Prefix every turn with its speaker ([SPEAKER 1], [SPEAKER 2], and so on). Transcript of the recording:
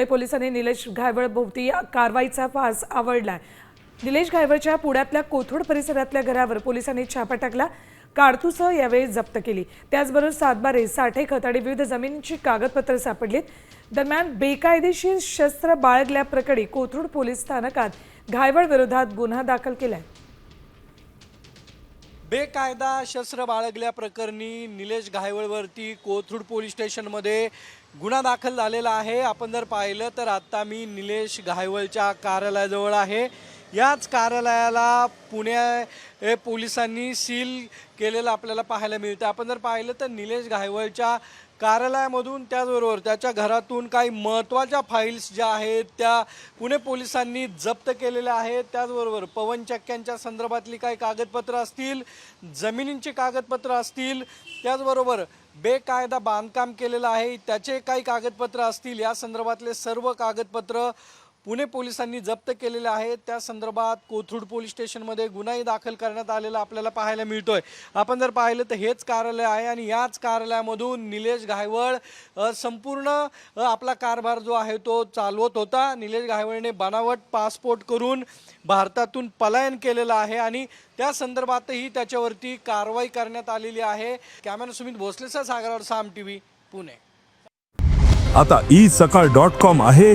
[SPEAKER 1] पुणे पोलिसांनी निलेश घायवळ भोवती कारवाईचा फास आवडलाय. निलेश घायवळच्या पुण्यातल्या कोथरूड परिसरातल्या घरावर पोलिसांनी छापा टाकला काडतुसं यावेळी जप्त केली. त्याचबरोबर सातबारे साठे खत आणि विविध जमिनींची कागदपत्र सापडलीत. दरम्यान बेकायदेशीर शस्त्र बाळगल्याप्रकरणी कोथरूड पोलीस स्थानकात घायवळ विरोधात गुन्हा दाखल केलाय.
[SPEAKER 2] बेकायदा शस्त्र बाळगल्याप्रकरणी निलेश घायवळवरती कोथरूड पोलीस स्टेशनमध्ये गुन्हा दाखल झालेला आहे. आपण जर पाहिलं तर आत्ता मी निलेश घायवळच्या कार्यालयाजवळ आहे. याच कार्यालयाला पुणे हे पोलिसांनी सील केलेलं आपल्याला पाहायला मिळतं आपण जर पाहिलं तर निलेश घायवळच्या कार्यालयामधून त्याचबरोबर त्याच्या घरातून काही महत्त्वाच्या फाईल्स ज्या आहेत त्या पुणे पोलिसांनी जप्त केलेल्या आहेत. त्याचबरोबर पवन चक्क्यांच्या संदर्भातली काही कागदपत्र असतील जमिनींची कागदपत्र असतील त्याचबरोबर बेकायदा बांधकाम केलेलं आहे त्याचे काही कागदपत्र असतील या संदर्भातले सर्व कागदपत्र पुणे पोलिसांनी जप्त केलेले आहेत. त्या संदर्भात कोथरूड पोलीस स्टेशनमध्ये गुन्हाही दाखल करण्यात आलेला आपल्याला पाहायला मिळतोय. आपण जर पाहिलं तर हेच कार्यालय आहे आणि याच कार्यालयामधून निलेश घायवळ संपूर्ण आपला कारभार जो आहे तो चालवत होता. निलेश घायवळने बनावट पासपोर्ट करून भारतातून पलायन केलेलं आहे आणि त्या संदर्भातही त्याच्यावरती कारवाई करण्यात आलेली आहे. कॅमेरा सुमित भोसलेचा सागरावर साम टी व्ही पुणे.
[SPEAKER 3] आता ई सकाळ डॉट कॉम आहे.